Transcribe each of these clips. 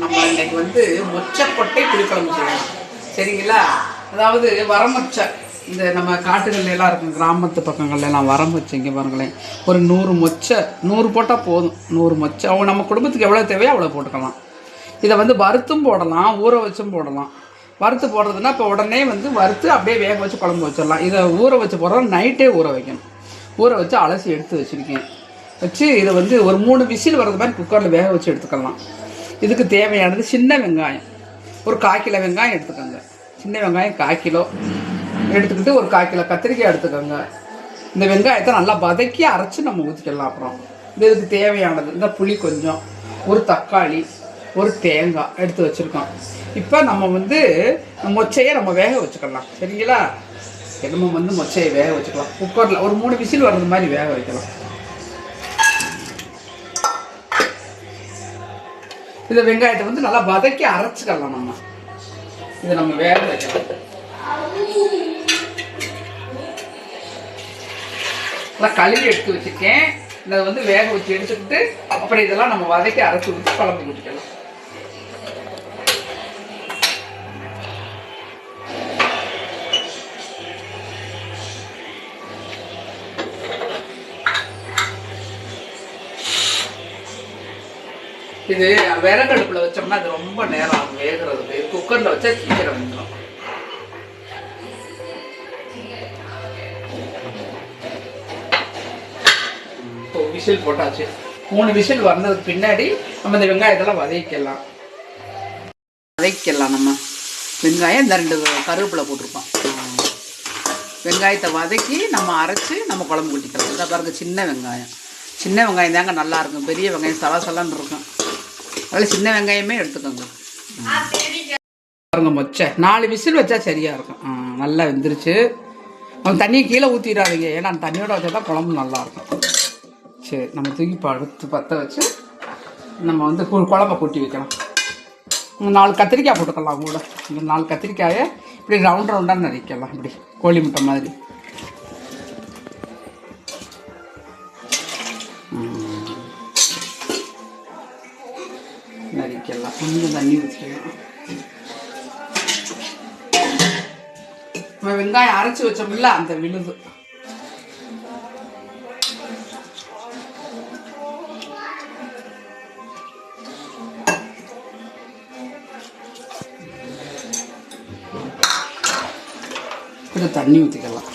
நம்ம இன்னைக்கு வந்து மொச்சக்கொட்டை புளிக்குழம்பு செய்யலாம். சரிங்களா? அதாவது வரமொச்சை. இந்த நம்ம காட்டுகள்ல எல்லாம் இருக்கும். கிராமத்து பக்கங்கள்ல எல்லாம் வரம் வச்சு இங்கே பாருங்களேன். ஒரு நூறு மொச்சை. நூறு போட்டால் போதும். நூறு மொச்சை. அவங்க நம்ம குடும்பத்துக்கு எவ்வளோ தேவையோ அவ்வளோ போட்டுக்கலாம். இதை வந்து வறுத்தும் போடலாம். ஊற வச்சும் போடலாம். வறுத்து போடுறதுன்னா இப்போ உடனே வந்து வறுத்து அப்படியே வேக வச்சு குழம்பு வச்சிடலாம். இதை ஊற வச்சு போடுறோம். நைட்டே ஊற வைக்கணும். ஊற வச்சு அலசி எடுத்து வச்சுருக்கேன். வச்சு இதை வந்து ஒரு மூணு விசில் வர்றது மாதிரி குக்கரில் வேக வச்சு எடுத்துக்கலாம். இதுக்கு தேவையானது சின்ன வெங்காயம். ஒரு கால் கிலோ வெங்காயம் எடுத்துக்கோங்க. சின்ன வெங்காயம் கால் கிலோ. எடுத்துக்கிட்டு ஒரு கால் கிலோ கத்திரிக்காய் எடுத்துக்கோங்க. இந்த வெங்காயத்தை நல்லா வதக்கி அரைச்சி நம்ம ஊற்றிக்கலாம் அப்புறம். இந்த இதுக்கு தேவையானது. இந்த புளி கொஞ்சம் ஒரு தக்காளி ஒரு தேங்காய் எடுத்து வச்சுருக்கோம். இப்போ நம்ம வந்து மொச்சையை நம்ம வேக வச்சுக்கலாம். சரிங்களா? நம்ம வந்து மொச்சையை வேக வச்சுக்கலாம். குக்கரில் ஒரு மூணு விசில் வர்றது மாதிரி வேக வைக்கலாம். இந்த வெங்காயத்தை வந்து நல்லா வதக்கி அரைச்சிக்கலாம் நம்ம. இதை நம்ம வேக வைக்கலாம். நல்லா கழுவி எடுத்து வச்சுருக்கேன். இதை வந்து வேக வச்சு எடுத்துக்கிட்டு அப்புறம் இதெல்லாம் நம்ம வதக்கி அரைச்சி ஊற்றி குழம்பு ஊற்றிக்கலாம் இது விறகடுப்புல வச்சோம்னா அது ரொம்ப நேரம் ஆகும் வேகிறதுக்கு. குக்கர்ல வச்சா சீக்கிரம் வந்துடும் இப்போ விசில் போட்டாச்சு. மூணு விசில் வந்ததுக்கு பின்னாடி நம்ம இந்த வெங்காயத்தெல்லாம் வதக்கிக்கலாம் வதக்கிக்கலாம் நம்ம. வெங்காயம் இந்த ரெண்டு கருவேப்பிலை போட்டிருப்போம் வெங்காயத்தை வதக்கி நம்ம அரைச்சி நம்ம குழம்பு ஊற்றிக்கலாம் இதை பாருங்க சின்ன வெங்காயம். சின்ன வெங்காயம் தாங்க நல்லாயிருக்கும் பெரிய வெங்காயம் சலசலன்னு இருக்கும். அதில் சின்ன வெங்காயமே எடுத்துக்கோங்க. பாருங்க மொச்சை. நாலு விசில் வச்சா சரியாக இருக்கும். ஆ, நல்லா வெந்துருச்சு. நம்ம தண்ணியை கீழே ஊற்றிடாதீங்க ஏன்னா அந்த தண்ணியோட வச்சா தான் குழம்பு நல்லாயிருக்கும் சரி நம்ம தூக்கி படுத்து பற்ற வச்சு நம்ம வந்து கு- குழம்ப கொட்டி வைக்கலாம். நாலு கத்திரிக்காய் போட்டுக்கலாம் கூட. இந்த நாலு கத்திரிக்காயை இப்படி ரவுண்ட் ரவுண்டாக நறுக்கலாம் இப்படி கோழி முட்டை மாதிரி. கொஞ்சம் தண்ணி ஊற்றிக்கலாம் நம்ம வெங்காயம் அரைச்சி வச்சோம்ல அந்த விழுது கொஞ்சம் தண்ணி ஊற்றிக்கலாம்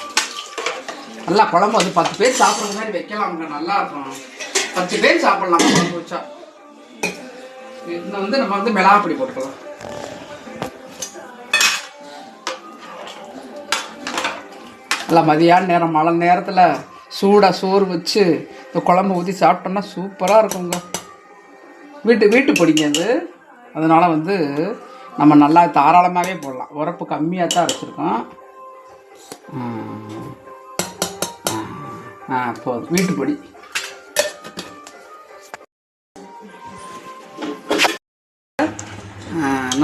நல்லா குழம்பு வந்து பத்து பேர் சாப்பிட்ற மாதிரி வைக்கலாம்ங்க நல்லா இருக்கும். பத்து பேர் சாப்பிட்லாம் குழம்பு வச்சா. இதில் வந்து நம்ம வந்து மிளகாப்பொடி போட்டுக்கலாம். நல்லா மதியான நேரம் மழை நேரத்தில் சூடாக சோறு வச்சு இந்த குழம்பு ஊற்றி சாப்பிட்டோம்னா சூப்பராக இருக்குங்க. வீட்டு வீட்டு பொடிங்க அது அதனால் வந்து நம்ம நல்லா தாராளமாகவே போடலாம். உரப்பு கம்மியாக தான் அரைச்சிருக்கோம். ஆ போதும். வீட்டு பொடி.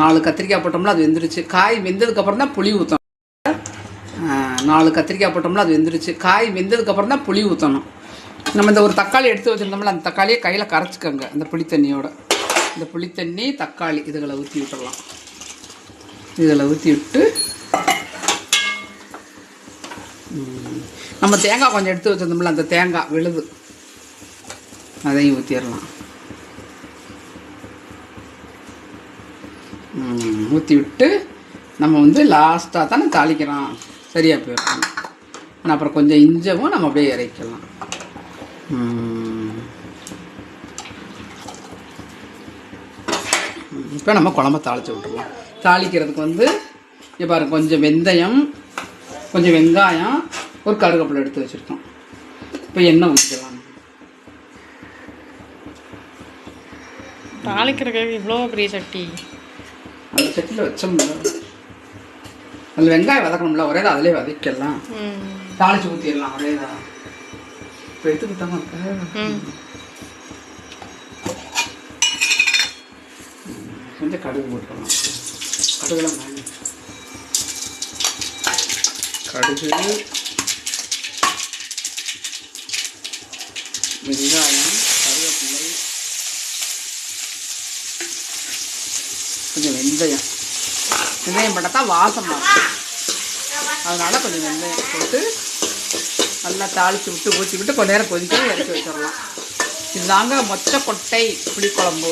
நாலு கத்திரிக்காய் போட்டோம்னா அது வெந்துருச்சு. காய் வெந்ததுக்கப்புறம் தான் புளி ஊற்றணும் நாலு கத்திரிக்காய் போட்டோம்னா அது வெந்துருச்சு. காய் வெந்ததுக்கப்புறம் தான் புளி ஊற்றணும் நம்ம இந்த ஒரு தக்காளி எடுத்து வச்சுருந்தோம்ல அந்த தக்காளியை கையில் கரைச்சிக்கோங்க அந்த புளித்தண்ணியோட இந்த புளித்தண்ணி தக்காளி இதுகளை ஊற்றி விட்டுறலாம். இதில் ஊற்றி விட்டு நம்ம தேங்காய் கொஞ்சம் எடுத்து வச்சிருந்தோம்ல அந்த தேங்காய் விழுது அதையும் ஊற்றிடலாம் ஊற்றி விட்டு நம்ம வந்து லாஸ்ட்டாக தானே தாளிக்கிறோம். சரியாக போயிடும். ஆனால் அப்புறம் கொஞ்சம் இஞ்சவும் நம்ம அப்படியே இறக்கலாம். இப்போ நம்ம குழம்ப தாளித்து விட்டுருலாம் தாளிக்கிறதுக்கு வந்து இங்கே பாருங்க கொஞ்சம் வெந்தயம் கொஞ்சம் வெங்காயம் ஒரு கருவேப்பிலை எடுத்து வச்சுருக்கோம். இப்போ எண்ணெய் ஊற்றிக்கலாம் தாளிக்கிறதுக்கு இவ்வளோ பெரிய சட்டி. அந்த சட்டியில் வச்சோம்ல. அதில் வெங்காயம் வதக்கணும்ல ஒரே தான் அதிலே வதக்கிடலாம் தாளிச்சு ஊற்றிடலாம் ஒரே தான் இப்போ எடுத்துக்கிட்டாங்க இருக்க? ம். கொஞ்சம் கடுகு போட்டுக்கலாம் கடுகுலாம் கடுகு வெங்காயம் கருவேப்பிலை கொஞ்சம் வெந்தயம். வெந்தயம் போட்டால் தான் வாசமாக இருக்கும் அதனால் கொஞ்சம் வெந்தயம் போட்டு நல்லா தாளித்து விட்டு ஊற்றி விட்டு கொஞ்ச நேரம் கொதிக்க இறக்கி வச்சிடலாம். இதுதாங்க மொச்சக்கொட்டை புளிக்குழம்பு.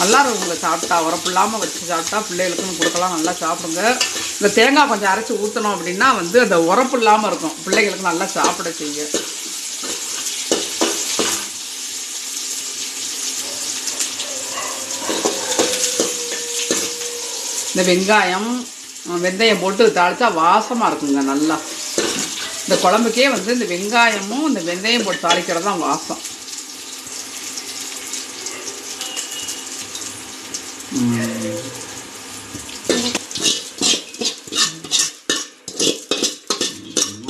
நல்லா உங்களை சாப்பிட்டா. உரப்பு இல்லாமல் வச்சு சாப்பிட்டா பிள்ளைகளுக்குன்னு கொடுக்கலாம். நல்லா சாப்பிடுங்க. இந்த தேங்காய் கொஞ்சம் அரைச்சி ஊற்றணும் அப்படின்னா வந்து அந்த உரப்பு இல்லாமல் இருக்கும். பிள்ளைகளுக்கு நல்லா சாப்பிட செய்யுங்க. இந்த வெங்காயம் வெந்தயம் போட்டு தாளித்தா வாசமாக இருக்குங்க நல்லா. இந்த குழம்புக்கே வந்து இந்த வெங்காயமும் இந்த வெந்தயம் போட்டு தாளிக்கிறது தான் வாசம்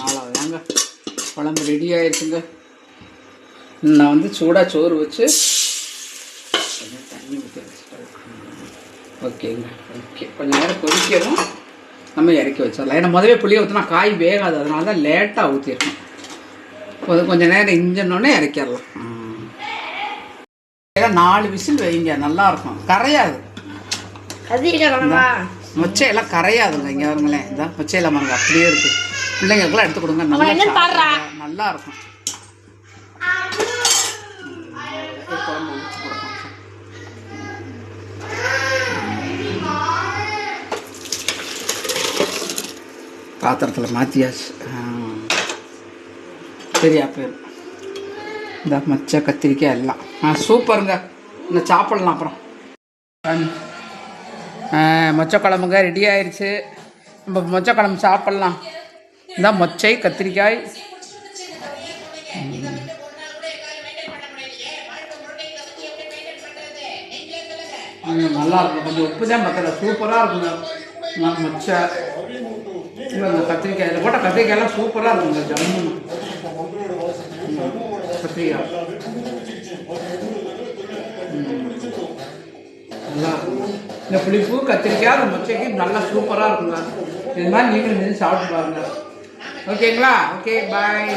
அவ்வளோதாங்க குழம்பு ரெடி ஆயிருச்சுங்க. நான் வந்து சூடாக சோறு வச்சு தண்ணி ஊற்றி வச்சுட்டேன் ஓகேங்க ஓகே கொஞ்சம் நேரம் கொதிக்கவும் நம்ம இறக்கி வச்சிடலாம். ஏன்னா முதவே புளியை ஊற்றினா காய் வேகாது. அதனால தான் லேட்டாக ஊற்றிருக்கோம் கொஞ்சம் நேரம் இஞ்சினோடனே இறக்கிடலாம். நாலு விசில் வைங்க. நல்லா இருக்கும் கரையாது மொச்சையெல்லாம் கரையாதுங்க. இங்கே வருங்களேன் இதான் மொச்சையில மரங்க அப்படியே இருக்கு. பிள்ளைங்களுக்குலாம் எடுத்து கொடுங்க. நல்லா. நல்லா இருக்கும் பாத்திரத்தில் மாற்றியாச்சு சரியா பேர் இந்த மச்ச கத்திரிக்காய் எல்லாம். ஆ சூப்பருங்க. இந்த சாப்பிடலாம் அப்புறம். மொச்சை குழம்புங்க ரெடி ஆயிடுச்சு நம்ம மொச்சை குழம்பு சாப்பிட்லாம். இந்த மொச்சை கத்திரிக்காய். நல்லா இருக்கும். கொஞ்சம் உப்பு தான் பத்தல. சூப்பராக இருக்குங்க. மொச்சை. இல்லை இந்த கத்திரிக்காய் இதில் போட்ட கத்திரிக்காயெல்லாம் சூப்பராக இருக்குங்க இந்த ஜம்மு. கத்திரிக்காய் நல்லா இருக்கும். இந்த புளிப்பு கத்திரிக்காய் அந்த மொச்சைக்கு நல்லா சூப்பராக இருக்குங்க. இது மாதிரி நீங்களும் செஞ்சு சாப்பிட்டு பாருங்க. ஓகேங்களா? Okay bye